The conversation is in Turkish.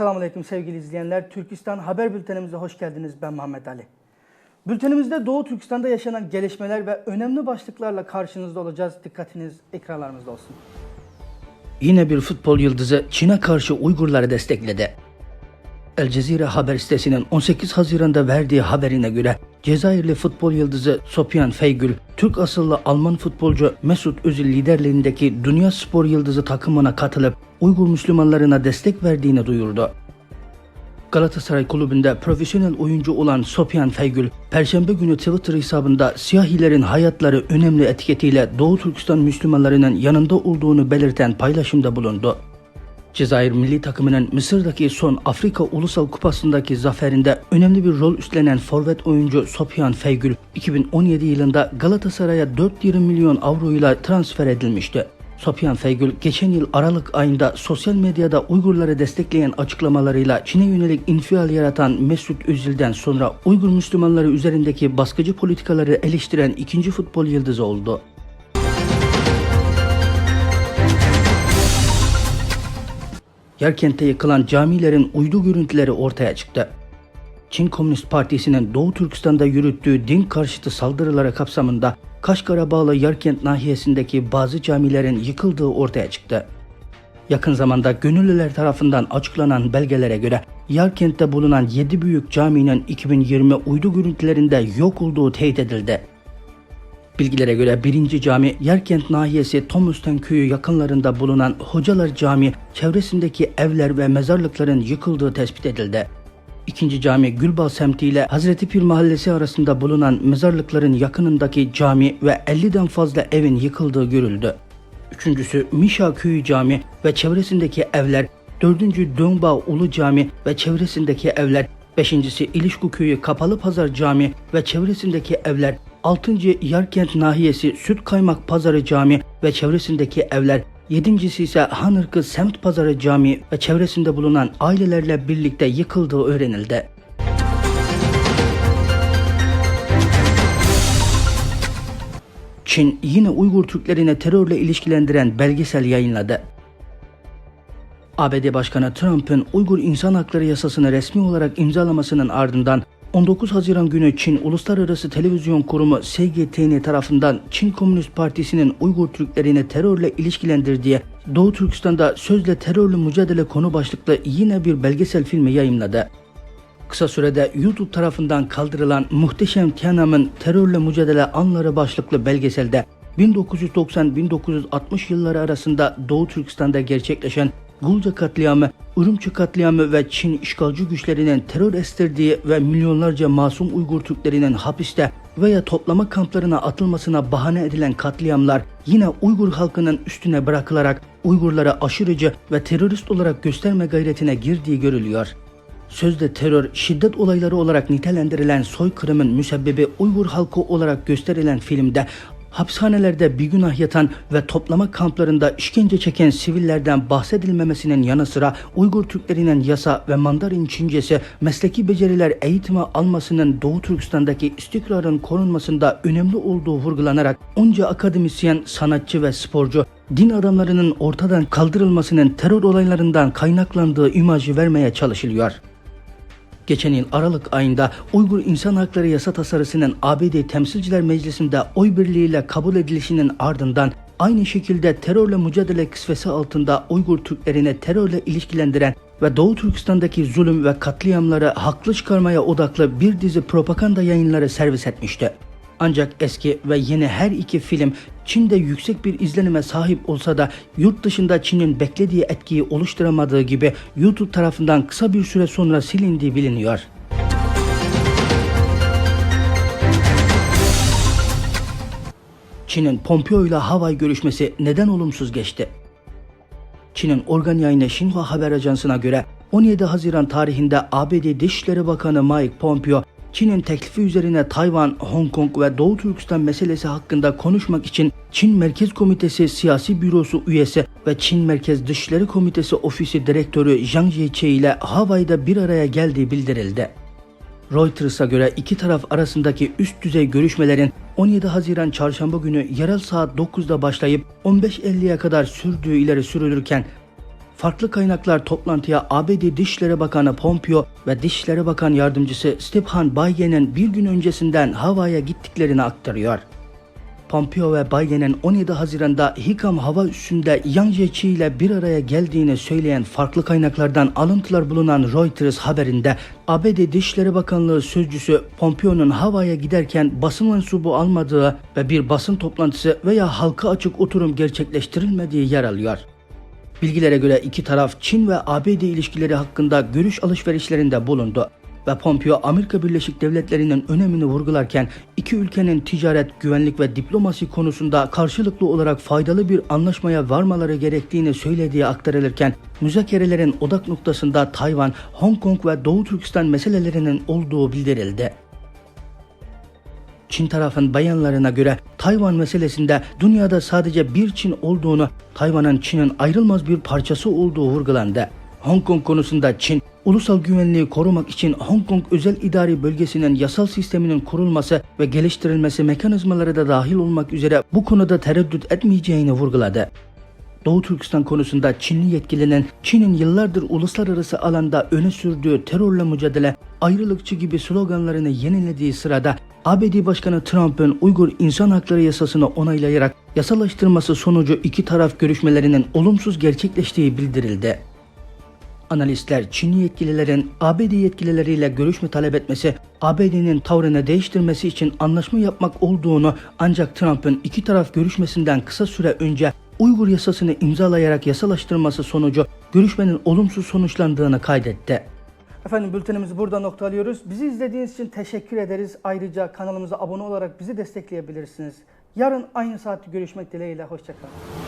Esselamu Aleyküm sevgili izleyenler. Türkistan Haber Bültenimize hoş geldiniz. Ben Muhammed Ali. Bültenimizde Doğu Türkistan'da yaşanan gelişmeler ve önemli başlıklarla karşınızda olacağız. Dikkatiniz ekranlarımızda olsun. Yine bir futbol yıldızı Çin'e karşı Uygurları destekledi. El Cezire haber sitesinin 18 Haziran'da verdiği haberine göre Cezayirli futbol yıldızı Sofyan Feygül, Türk asıllı Alman futbolcu Mesut Özil liderliğindeki Dünya Spor Yıldızı takımına katılıp Uygur Müslümanlarına destek verdiğini duyurdu. Galatasaray kulübünde profesyonel oyuncu olan Sofyan Feygül, Perşembe günü Twitter hesabında siyahilerin hayatları önemli etiketiyle Doğu Türkistan Müslümanlarının yanında olduğunu belirten paylaşımda bulundu. Cezayir milli takımının Mısır'daki son Afrika Ulusal Kupası'ndaki zaferinde önemli bir rol üstlenen forvet oyuncu Sofyan Feygül 2017 yılında Galatasaray'a 4,20 milyon avroyla transfer edilmişti. Sofyan Feygül geçen yıl Aralık ayında sosyal medyada Uygurları destekleyen açıklamalarıyla Çin'e yönelik infial yaratan Mesut Özil'den sonra Uygur Müslümanları üzerindeki baskıcı politikaları eleştiren ikinci futbol yıldızı oldu. Yerkent'te yıkılan camilerin uydu görüntüleri ortaya çıktı. Çin Komünist Partisi'nin Doğu Türkistan'da yürüttüğü din karşıtı saldırıları kapsamında Kaşgar'a bağlı Yerkent nahiyesindeki bazı camilerin yıkıldığı ortaya çıktı. Yakın zamanda gönüllüler tarafından açıklanan belgelere göre Yerkent'te bulunan 7 büyük caminin 2020 uydu görüntülerinde yok olduğu teyit edildi. Bilgilere göre birinci cami Yerkent nahiyesi Tomüsten köyü yakınlarında bulunan Hocalar Cami çevresindeki evler ve mezarlıkların yıkıldığı tespit edildi. İkinci cami Gülbağ semti ile Hazreti Pir mahallesi arasında bulunan mezarlıkların yakınındaki cami ve 50'den fazla evin yıkıldığı görüldü. Üçüncüsü Mişa Köyü Cami ve çevresindeki evler, dördüncü Döngbağ Ulu Cami ve çevresindeki evler, beşincisi İlişku Köyü Kapalı Pazar Cami ve çevresindeki evler, altıncı Yarkent Nahiyesi Süt Kaymak Pazarı Cami ve çevresindeki evler, yedincisi ise Hanırkı Semt Pazarı Cami ve çevresinde bulunan ailelerle birlikte yıkıldığı öğrenildi. Çin yine Uygur Türklerine terörle ilişkilendiren belgesel yayınladı. ABD Başkanı Trump'ın Uygur İnsan Hakları Yasasını resmi olarak imzalamasının ardından 19 Haziran günü Çin Uluslararası Televizyon Kurumu SGTN tarafından Çin Komünist Partisi'nin Uygur Türklerini terörle ilişkilendirdiği Doğu Türkistan'da sözle terörle mücadele konu başlıklı yine bir belgesel filmi yayımladı. Kısa sürede YouTube tarafından kaldırılan Muhteşem Tiananmen Terörle Mücadele Anları başlıklı belgeselde 1990-1960 yılları arasında Doğu Türkistan'da gerçekleşen Gulca katliamı, Urumçi katliamı ve Çin işgalci güçlerinin terör estirdiği ve milyonlarca masum Uygur Türklerinin hapiste veya toplama kamplarına atılmasına bahane edilen katliamlar yine Uygur halkının üstüne bırakılarak Uygurlara aşırıcı ve terörist olarak gösterme gayretine girdiği görülüyor. Sözde terör, şiddet olayları olarak nitelendirilen soykırımın müsebbibi Uygur halkı olarak gösterilen filmde hapishanelerde bir günah yatan ve toplama kamplarında işkence çeken sivillerden bahsedilmemesinin yanı sıra Uygur Türklerinin yasa ve Mandarin Çincesi mesleki beceriler eğitimi almasının Doğu Türkistan'daki istikrarın korunmasında önemli olduğu vurgulanarak onca akademisyen, sanatçı ve sporcu din adamlarının ortadan kaldırılmasının terör olaylarından kaynaklandığı imajı vermeye çalışılıyor. Geçen yıl Aralık ayında Uygur İnsan Hakları Yasa Tasarısı'nın ABD Temsilciler Meclisi'nde oy birliğiyle kabul edilişinin ardından aynı şekilde terörle mücadele kısvesi altında Uygur Türklerine terörle ilişkilendiren ve Doğu Türkistan'daki zulüm ve katliamları haklı çıkarmaya odaklı bir dizi propaganda yayınları servis etmişti. Ancak eski ve yeni her iki film Çin'de yüksek bir izlenime sahip olsa da yurt dışında Çin'in beklediği etkiyi oluşturamadığı gibi YouTube tarafından kısa bir süre sonra silindiği biliniyor. Çin'in Pompeo ile Hawaii görüşmesi neden olumsuz geçti? Çin'in organ yayını Xinhua Haber Ajansı'na göre 17 Haziran tarihinde ABD Dışişleri Bakanı Mike Pompeo, Çin'in teklifi üzerine Tayvan, Hong Kong ve Doğu Türkistan meselesi hakkında konuşmak için Çin Merkez Komitesi Siyasi Bürosu üyesi ve Çin Merkez Dışişleri Komitesi Ofisi Direktörü Zhang Jiechi ile Hawaii'de bir araya geldiği bildirildi. Reuters'a göre iki taraf arasındaki üst düzey görüşmelerin 17 Haziran çarşamba günü yerel saat 9'da başlayıp 15.50'ye kadar sürdüğü ileri sürülürken farklı kaynaklar toplantıya ABD Dışişleri Bakanı Pompeo ve Dışişleri Bakan Yardımcısı Stephen Biegen'in bir gün öncesinden Hawaii'ye gittiklerini aktarıyor. Pompeo ve Biden'in 17 Haziran'da Hikam hava üssünde Yang Jiechi ile bir araya geldiğini söyleyen farklı kaynaklardan alıntılar bulunan Reuters haberinde ABD Dışişleri Bakanlığı sözcüsü Pompeo'nun Hawaii'ye giderken basın mensubu almadığı ve bir basın toplantısı veya halka açık oturum gerçekleştirilmediği yer alıyor. Bilgilere göre iki taraf Çin ve ABD ilişkileri hakkında görüş alışverişlerinde bulundu ve Pompeo Amerika Birleşik Devletleri'nin önemini vurgularken iki ülkenin ticaret, güvenlik ve diplomasi konusunda karşılıklı olarak faydalı bir anlaşmaya varmaları gerektiğini söylediği aktarılırken müzakerelerin odak noktasında Tayvan, Hong Kong ve Doğu Türkistan meselelerinin olduğu bildirildi. Çin tarafın beyanlarına göre Tayvan meselesinde dünyada sadece bir Çin olduğunu, Tayvan'ın Çin'in ayrılmaz bir parçası olduğu vurgulandı. Hong Kong konusunda Çin, ulusal güvenliği korumak için Hong Kong özel idari bölgesinin yasal sisteminin kurulması ve geliştirilmesi mekanizmaları da dahil olmak üzere bu konuda tereddüt etmeyeceğini vurguladı. Doğu Türkistan konusunda Çinli yetkilinin Çin'in yıllardır uluslararası alanda öne sürdüğü terörle mücadele, ayrılıkçı gibi sloganlarını yenilediği sırada ABD Başkanı Trump'ın Uygur İnsan Hakları Yasasını onaylayarak yasalaştırması sonucu iki taraf görüşmelerinin olumsuz gerçekleştiği bildirildi. Analistler Çinli yetkililerin ABD yetkilileriyle görüşme talep etmesi, ABD'nin tavrını değiştirmesi için anlaşma yapmak olduğunu ancak Trump'ın iki taraf görüşmesinden kısa süre önce Uygur yasasını imzalayarak yasalaştırması sonucu görüşmenin olumsuz sonuçlandığını kaydetti. Efendim bültenimizi burada noktalıyoruz. Bizi izlediğiniz için teşekkür ederiz. Ayrıca kanalımıza abone olarak bizi destekleyebilirsiniz. Yarın aynı saatte görüşmek dileğiyle. Hoşçakalın.